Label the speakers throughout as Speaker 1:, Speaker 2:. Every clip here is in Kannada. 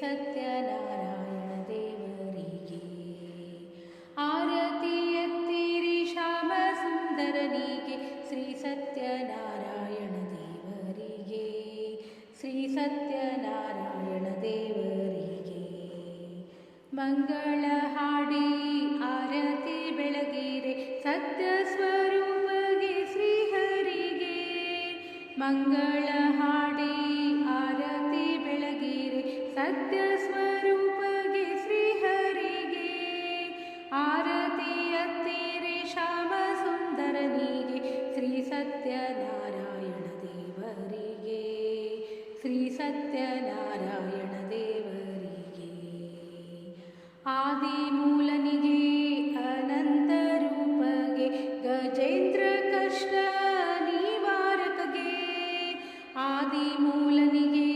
Speaker 1: ಸತ್ಯನಾರಾಯಣ ದೇವರಿಗೆ. ಆರತಿ ಎತ್ತಿರಿ ಶ್ಯಾಮ ಸುಂದರನಿಗೆ. ಶ್ರೀ ಸತ್ಯನಾರಾಯಣ ದೇವರಿಗೆ. ಶ್ರೀ ಸತ್ಯನಾರಾಯಣ ದೇವರಿಗೆ. ಮಂಗಳ ಹಾಡಿ ಆರತಿ ಬೆಳಗಿರೆ. ಸತ್ಯ ಸ್ವರೂಪಗೆ ಶ್ರೀಹರಿಗೆ. ಮಂಗಳ ಸತ್ಯ ಸ್ವರೂಪಗೆ ಶ್ರೀಹರಿಗೆ ಆರತಿ ಎತ್ತಿರೆ ಶ್ಯಾಮ ಸುಂದರನಿಗೆ ಶ್ರೀ ಸತ್ಯನಾರಾಯಣ ದೇವರಿಗೆ, ಶ್ರೀ ಸತ್ಯನಾರಾಯಣ ದೇವರಿಗೆ. ಆದಿಮೂಲನಿಗೆ ಅನಂತ ರೂಪಗೆ ಗಜೇಂದ್ರ ಕಷ್ಟ ನಿವಾರಕಗೆ, ಆದಿಮೂಲನಿಗೆ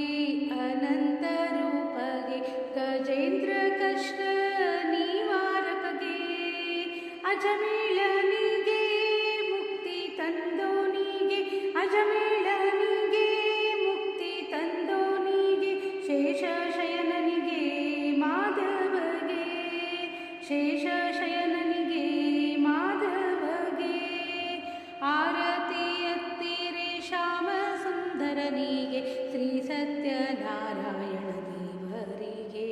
Speaker 1: ಅಜಮೇಳನಿಗೆ ಮುಕ್ತಿ ತಂದೋನಿಗೆ, ಅಜಮೇಳನಿಗೆ ಮುಕ್ತಿ ತಂದೋನಿಗೆ ಶೇಷ ಶಯನನಿಗೆ ಮಾಧವಗೆ ಶೇಷ ಶಯನನಿಗೆ ಮಾಧವಗೆ. ಆರತಿ ಎತ್ತಿರೆ ಶ್ಯಾಮ ಸುಂದರನಿಗೆ, ಶ್ರೀ ಸತ್ಯನಾರಾಯಣ ದೇವರಿಗೆ.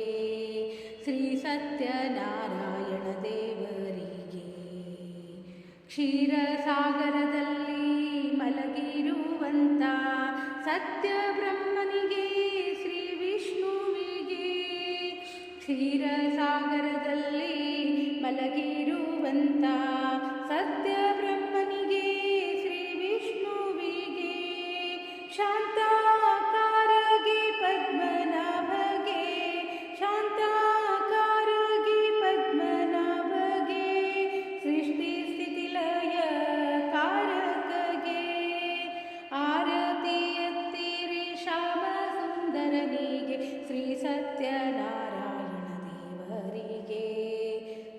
Speaker 1: ಶ್ರೀ ಸತ್ಯನಾರಾಯಣ ದೇವರಿಗೆ. ಕ್ಷೀರಸಾಗರದಲ್ಲಿ ಮಲಗಿರುವಂಥ ಸತ್ಯ ಬ್ರಹ್ಮನಿಗೆ ಶ್ರೀ ವಿಷ್ಣುವಿಗೆ ಕ್ಷೀರಸಾಗರದಲ್ಲಿ ಮಲಗಿರುವಂತ ಸತ್ಯ ಬ್ರಹ್ಮನಿಗೆ ಶ್ರೀ ವಿಷ್ಣುವಿಗೆ ಶಾಂತಾಕಾರಗೆ ಸತ್ಯನಾರಾಯಣ ದೇವರಿಗೆ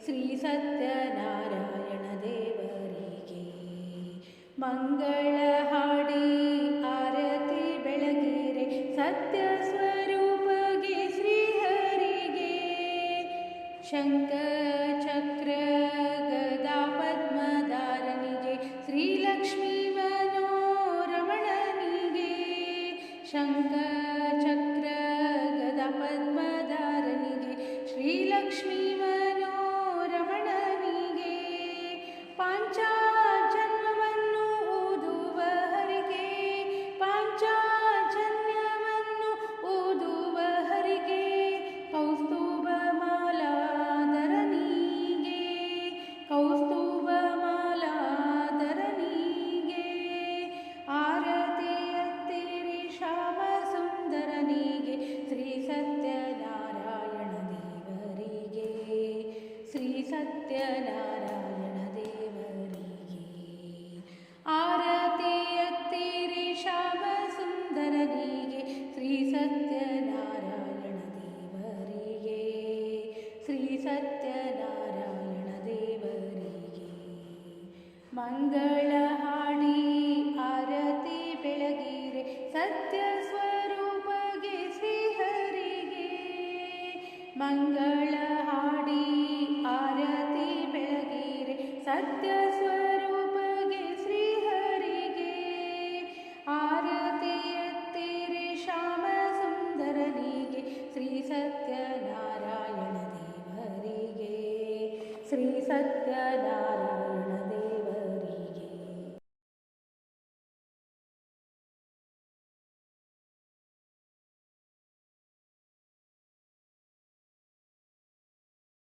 Speaker 1: ಶ್ರೀ ಸತ್ಯನಾರಾಯಣ ದೇವರಿಗೆ ಮಂಗಳ ಹಾಡಿ ಆರತಿ ಬೆಳಗಿರೆ ಸತ್ಯ ಸ್ವರೂಪಗೆ ಶ್ರೀಹರಿಗೆ. ಶಂಕ me ಸತ್ಯನಾರಾಯಣ ದೇವರಿಗೆ. ಆರತಿ ಎತ್ತಿರಿ ಶ್ಯಾಮ ಸುಂದರನಿಗೆ, ಶ್ರೀ ಸತ್ಯನಾರಾಯಣ ದೇವರಿಗೆ. ಶ್ರೀ ಸತ್ಯನಾರಾಯಣ ದೇವರಿಗೆ. ಮಂಗಳ ಹಾಡಿ ಆರತಿ ಬೆಳಗಿರೆ, ಸತ್ಯ ಸ್ವರೂಪಗೆ ಶ್ರೀಹರಿಗೆ. ಮಂಗಳ ಹಾಡಿ सत्यस्वरूपगे श्रीहरिगे आरतीर्ति श्यामसुन्दरनिगे श्रीसत्यनारायणदेवरिगे श्रीसत्यनारायण